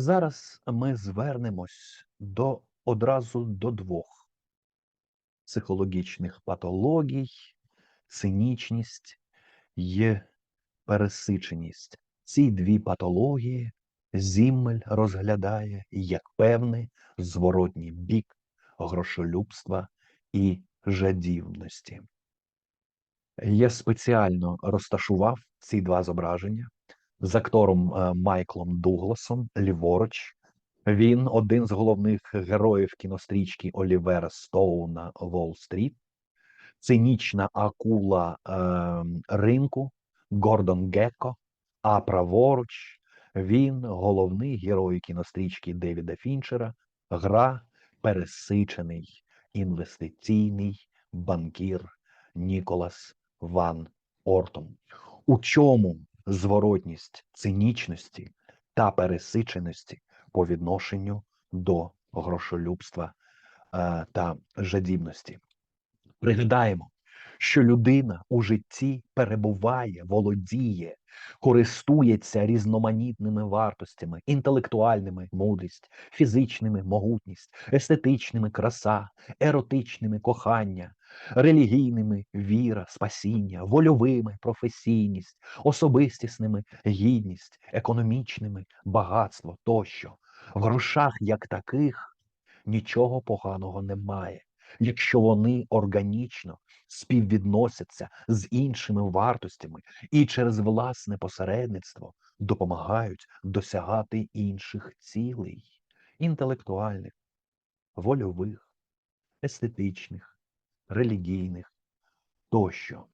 Зараз ми звернемось до одразу до двох психологічних патологій, цинічність і пересиченість. Ці дві патології Зіммель розглядає як певний зворотній бік грошолюбства і жадібності. Я спеціально розташував ці два зображення з актором е, Майклом Дугласом ліворуч. Він один з головних героїв кінострічки Олівера Стоуна Волл-стріт, цинічна акула е, ринку Гордон Гекко, а праворуч він головний герой кінострічки Девіда Фінчера, гра пересичений інвестиційний банкір Ніколас Ван Ортон. У чому зворотність цинічності та пересиченості по відношенню до грошолюбства е, та жадібності? Пригадаємо, що людина у житті перебуває, володіє, користується різноманітними вартостями, інтелектуальними мудрість, фізичними могутність, естетичними краса, еротичними кохання, релігійними віра, спасіння, вольовими професійність, особистісними гідність, економічними багатство тощо. В грошах як таких нічого поганого немає. Якщо вони органічно співвідносяться з іншими вартостями і через власне посередництво допомагають досягати інших цілей інтелектуальних, вольових, естетичних, релігійних тощо.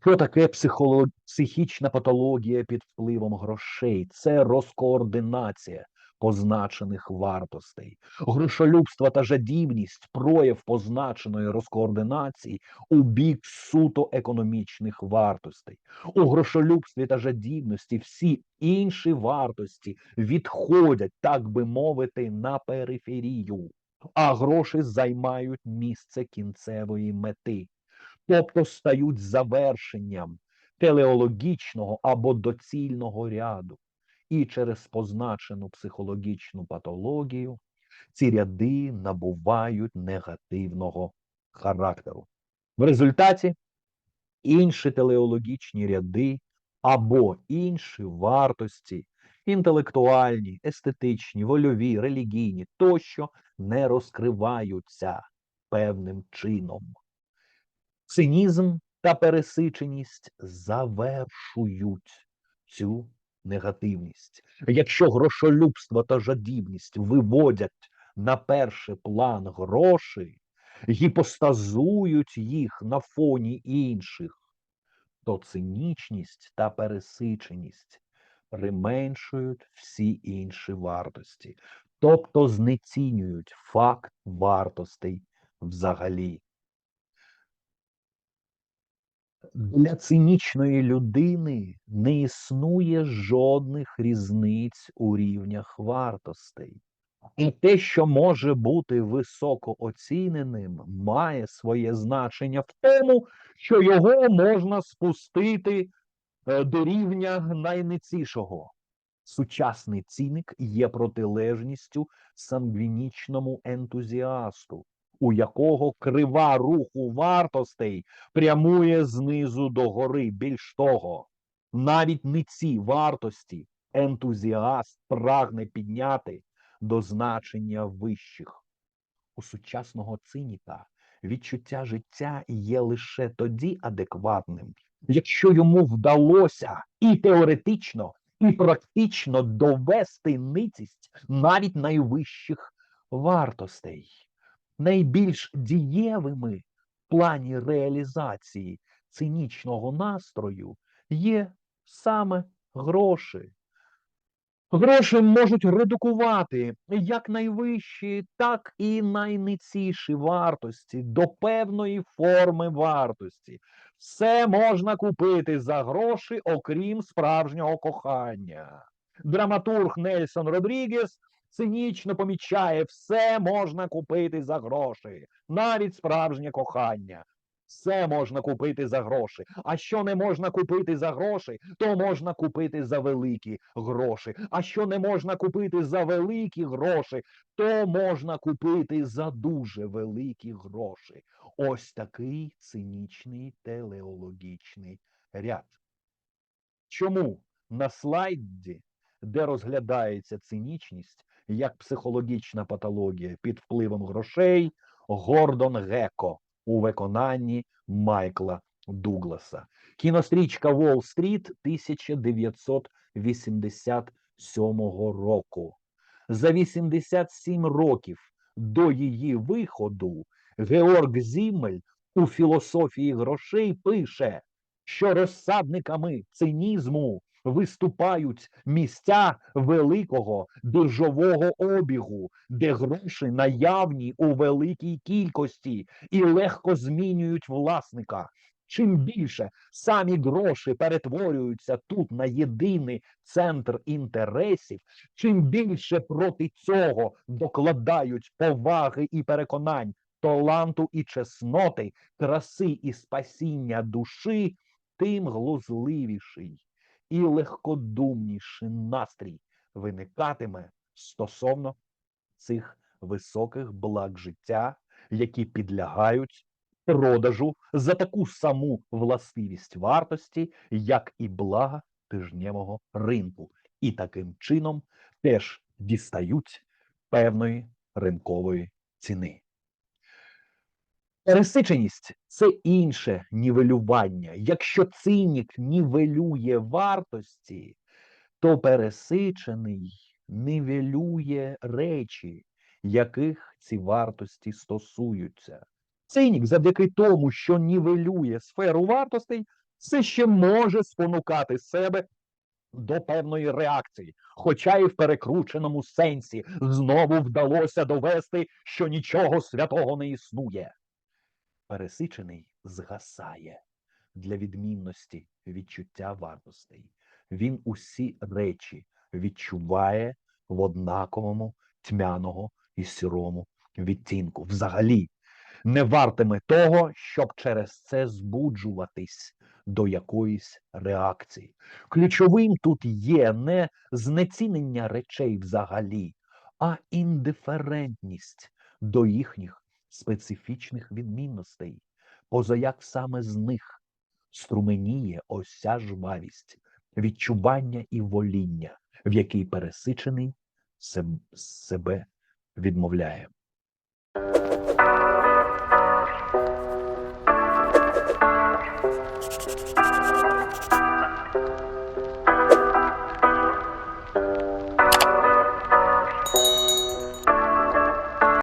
Що таке психолог... психічна патологія під впливом грошей? Це розкоординація позначених вартостей, грошолюбство та жадібність, прояв позначеної розкоординації у бік суто економічних вартостей. У грошолюбстві та жадібності всі інші вартості відходять, так би мовити, на периферію, а гроші займають місце кінцевої мети, тобто стають завершенням телеологічного або доцільного ряду і через позначену психологічну патологію ці ряди набувають негативного характеру. В результаті інші телеологічні ряди або інші вартості, інтелектуальні, естетичні, вольові, релігійні тощо не розкриваються певним чином. Цинізм та пересиченість завершують цю негативність. Якщо грошолюбство та жадібність виводять на перший план гроші, гіпостазують їх на фоні інших, то цинічність та пересиченість применшують всі інші вартості, тобто знецінюють факт вартостей взагалі. Для цинічної людини не існує жодних різниць у рівнях вартостей. І те, що може бути високо оціненим, має своє значення в тому, що його можна спустити до рівня найницішого. Сучасний цінник є протилежністю сангвінічному ентузіасту, у якого крива руху вартостей прямує знизу до гори. Більш того, навіть не ці вартості ентузіаст прагне підняти до значення вищих. У сучасного циніка відчуття життя є лише тоді адекватним, якщо йому вдалося і теоретично, і практично довести ницість навіть найвищих вартостей найбільш дієвими в плані реалізації цинічного настрою є саме гроші. Гроші можуть редукувати як найвищі, так і найниціші вартості до певної форми вартості. Все можна купити за гроші, окрім справжнього кохання. Драматург Нельсон Родрігес цинічно помічає, все можна купити за гроші, навіть справжнє кохання. Все можна купити за гроші. А що не можна купити за гроші, то можна купити за великі гроші. А що не можна купити за великі гроші, то можна купити за дуже великі гроші. Ось такий цинічний телеологічний ряд. Чому на слайді, де розглядається цинічність як психологічна патологія під впливом грошей, Гордон Геко у виконанні Майкла Дугласа. Кінострічка Уолл-стріт 1987 року. За 87 років до її виходу Георг Зіммель у філософії грошей пише, що розсадниками цинізму виступають місця великого біржового обігу, де гроші наявні у великій кількості і легко змінюють власника. Чим більше самі гроші перетворюються тут на єдиний центр інтересів, чим більше проти цього докладають поваги і переконань, таланту і чесноти, краси і спасіння душі, тим глузливіший і легкодумніший настрій виникатиме стосовно цих високих благ життя, які підлягають продажу за таку саму властивість вартості, як і блага тижневого ринку, і таким чином теж дістають певної ринкової ціни. Пересиченість це інше нівелювання. Якщо цинік нівелює вартості, то пересичений нівелює речі, яких ці вартості стосуються. Цинік, завдяки тому, що нівелює сферу вартостей, все ще може спонукати себе до певної реакції, хоча і в перекрученому сенсі знову вдалося довести, що нічого святого не існує пересичений згасає для відмінності відчуття вартостей. Він усі речі відчуває в однаковому тьмяного і сірому відтінку. Взагалі не вартиме того, щоб через це збуджуватись до якоїсь реакції. Ключовим тут є не знецінення речей взагалі, а індиферентність до їхніх специфічних відмінностей, позаяк саме з них струменіє ося жвавість, відчування і воління, в який пересичений себе відмовляє.